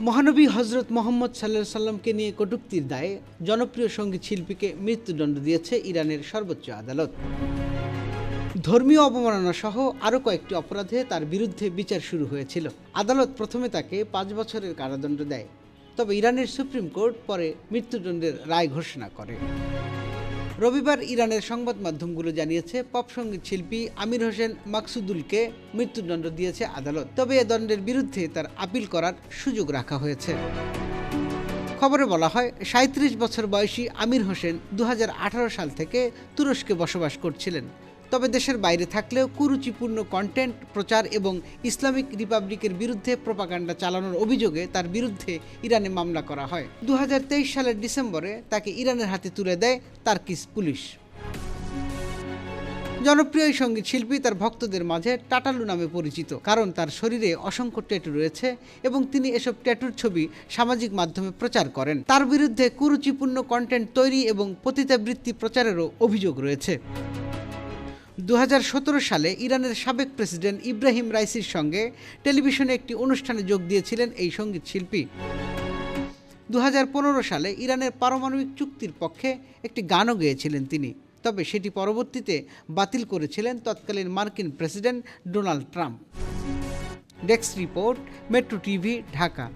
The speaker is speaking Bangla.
মহানবী হজরত মোহাম্মদ সাল্লাহ সাল্লামকে নিয়ে কটূক্তির দায়ে জনপ্রিয় সংগীত শিল্পীকে মৃত্যুদণ্ড দিয়েছে ইরানের সর্বোচ্চ আদালত। ধর্মীয় অবমাননা সহ আরও কয়েকটি অপরাধে তার বিরুদ্ধে বিচার শুরু হয়েছিল। আদালত প্রথমে তাকে পাঁচ বছরের কারাদণ্ড দেয়। তবে ইরানের সুপ্রিম কোর্ট পরে মৃত্যুদণ্ডের রায় ঘোষণা করে। রবিবার ইরানের সংবাদ মাধ্যমগুলো জানিয়েছে, পপ সংগীত শিল্পী আমির হোসেন মাকসুদুলকে মৃত্যুদণ্ড দিয়েছে আদালত। তবে এ দণ্ডের বিরুদ্ধে তার আপিল করার সুযোগ রাখা হয়েছে। খবরে বলা হয় সাঁত্রিশ বছর বয়সী আমির হোসেন দু হাজার আঠারো সাল থেকে তুরস্কে বসবাস করছিলেন। তবে দেশের বাইরে থাকলেও কুরুচিপূর্ণ কন্টেন্ট প্রচার এবং ইসলামিক রিপাবলিকের বিরুদ্ধে প্রপাগান্ডা চালানোর অভিযোগে তার বিরুদ্ধে ইরানে মামলা করা হয়। দু হাজার তেইশ সালের ডিসেম্বরে তাকে ইরানের হাতে তুলে দেয় তার্কিস পুলিশ। জনপ্রিয় সংগীত শিল্পী তার ভক্তদের মাঝে টাটালু নামে পরিচিত, কারণ তার শরীরে অসংখ্য ট্যাটু রয়েছে এবং তিনি এসব ট্যাটুর ছবি সামাজিক মাধ্যমে প্রচার করেন। তার বিরুদ্ধে কুরুচিপূর্ণ কন্টেন্ট তৈরি এবং পতিতাবৃত্তি প্রচারেরও অভিযোগ রয়েছে। দু হাজার সতেরো সালে ইরানের সাবেক প্রেসিডেন্ট ইব্রাহিম রাইসির সঙ্গে টেলিভিশনে একটি অনুষ্ঠানে যোগ দিয়েছিলেন এই সংগীত শিল্পী। দু হাজার পনেরো সালে ইরানের পারমাণবিক চুক্তির পক্ষে একটি গানও গেয়েছিলেন তিনি। তবে সেটি পরবর্তীতে বাতিল করেছিলেন তৎকালীন মার্কিন president Donald Trump. Desk report, metro TV, Dhaka.